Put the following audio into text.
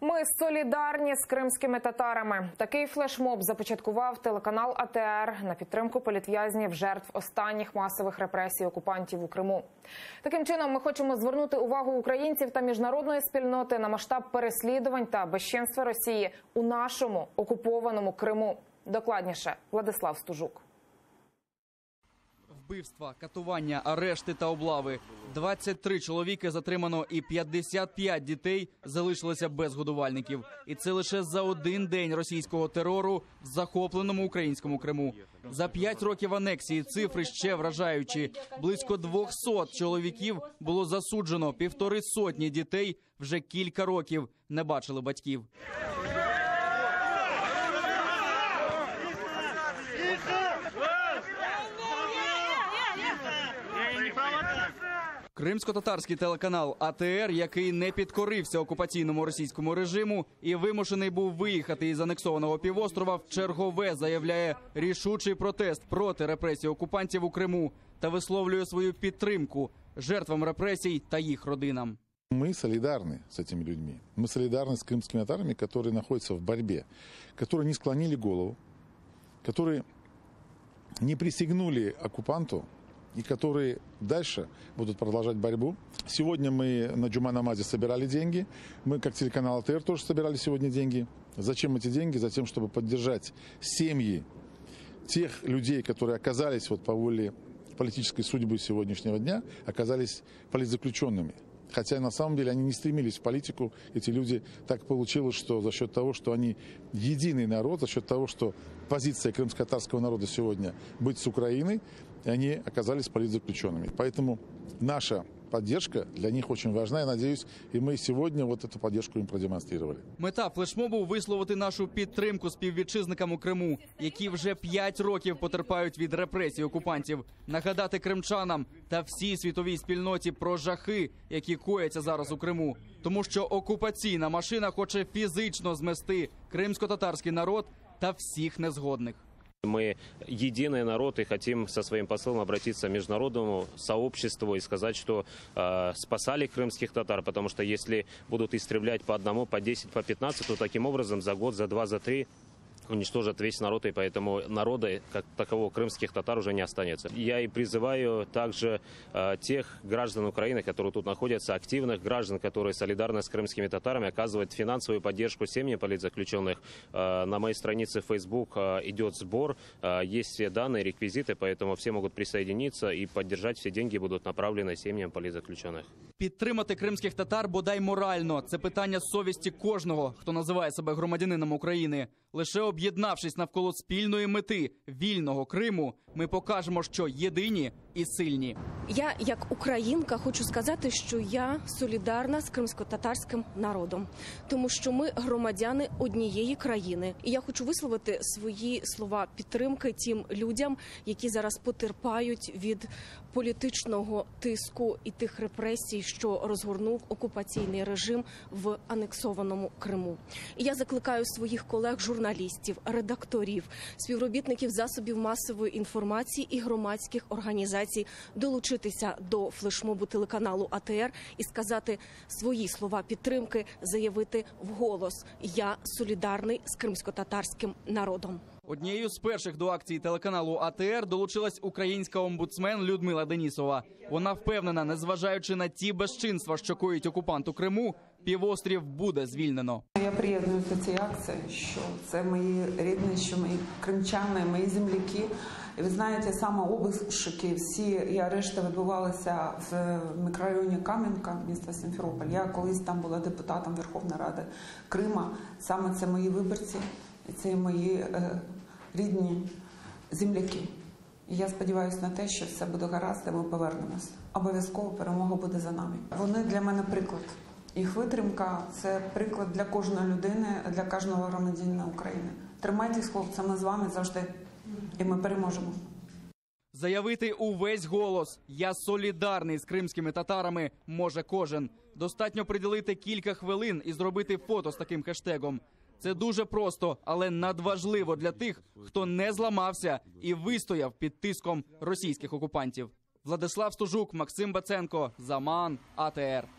Ми солідарні з кримськими татарами. Такий флешмоб започаткував телеканал АТР на підтримку політв'язнів жертв останніх масових репресій окупантів у Криму. Таким чином, ми хочемо звернути увагу українців та міжнародної спільноти на масштаб переслідувань та безчинства Росії у нашому окупованому Криму. Докладніше Владислав Стужук. Вбивства, катування, арешти та облави. 23 чоловіки затримано і 55 дітей залишилися без годувальників. І це лише за один день російського терору в захопленому українському Криму. За 5 років анексії цифри ще вражаючі. Близько 200 чоловіків було засуджено. Півтори сотні дітей вже кілька років не бачили батьків. Кримсько-татарський телеканал АТР, який не підкорився окупаційному російському режиму і вимушений був виїхати із анексованого півострова, в чергове заявляє рішучий протест проти репресій окупантів у Криму та висловлює свою підтримку жертвам репресій та їх родинам. Мы солидарны с этими людьми. Мы солидарны с крымскими татарами, которые находятся в борьбе, которые не склонили голову, которые не присягнули оккупанту И которые дальше будут продолжать борьбу. Сегодня мы на Джума Намазе собирали деньги. Мы, как телеканал АТР, тоже собирали сегодня деньги. Зачем эти деньги? Затем, чтобы поддержать семьи тех людей, которые оказались вот по воле политической судьбы сегодняшнего дня, оказались политзаключенными. Хотя на самом деле они не стремились в политику. Эти люди так получилось, что за счет того, что они единый народ, за счет того, что позиция крымско-татарского народа сегодня быть с Украиной, они оказались политзаключенными. Поэтому наша поддержка для них очень важна. Я надеюсь, и мы сегодня вот эту поддержку им продемонстрировали. Мета флешмобу висловити нашу підтримку співвітчизникам у Криму, які вже п'ять років потерпають від репресій окупантів, нагадати кримчанам та всій світовій спільноті про жахи, які кояться зараз у Криму, тому що окупаційна машина хоче фізично змести кримсько-татарський народ та всіх незгодних. Мы единый народ и хотим со своим послом обратиться к международному сообществу и сказать, что э, спасали крымских татар, потому что если будут истреблять по одному, по 10, по 15, то таким образом за год, за два, за три уничтожат весь народ, и поэтому народа, как такового, крымских татар уже не останется. Я и призываю также э, тех граждан Украины, которые тут находятся, активных граждан, которые солидарны с крымскими татарами, оказывать финансовую поддержку семьям политзаключенных. Э, на моей странице Facebook э, идет сбор, э, есть все данные, реквизиты, поэтому все могут присоединиться и поддержать. Все деньги будут направлены семьям политзаключенных. Підтримати кримських татар бодай морально. Це питання совісті кожного, хто називає себе громадянином України. Лише об'єднавшись навколо спільної мети вільного Криму, ми покажемо, що єдині і сильні. Я, як українка, хочу сказати, що я солідарна з кримсько-татарським народом, тому що ми громадяни однієї країни. І я хочу висловити свої слова підтримки тим людям, які зараз потерпають від політичного тиску і тих репресій, що розгорнув окупаційний режим в анексованому Криму. І я закликаю своїх колег, журналістів, редакторів, співробітників засобів масової інформації і громадських організацій долучитися до флешмобу телеканалу АТР і сказати свої слова підтримки, заявити вголос: Я солідарний з кримсько-татарським народом. Однією з перших до акції телеканалу АТР долучилась українська омбудсмен Людмила Денісова. Вона впевнена, незважаючи на ті безчинства, що коїть окупант у Криму, півострів буде звільнено. Я приєднуюся до цієї акції, що це мої рідні, що мої кримчани, мої земляки. І ви знаєте, саме обшуки, всі і арешти відбувалися в мікрорайоні Кам'янка, міста Сімферополь. Я колись там була депутатом Верховної Ради Крима. Саме це мої виборці, і це мої е, рідні земляки. І я сподіваюся на те, що все буде гаразд, і ми повернемось. Обов'язково перемога буде за нами. Вони для мене приклад. Їх витримка це приклад для кожної людини, для кожного громадянина України. Тримайтесь, хлопці, ми з вами завжди, і ми переможемо. Заявити увесь голос Я солідарний з кримськими татарами може кожен. Достатньо приділити кілька хвилин і зробити фото з таким хештегом. Це дуже просто, але надважливо для тих, хто не зламався і вистояв під тиском російських окупантів. Владислав Стужук, Максим Баценко, Заман, АТР.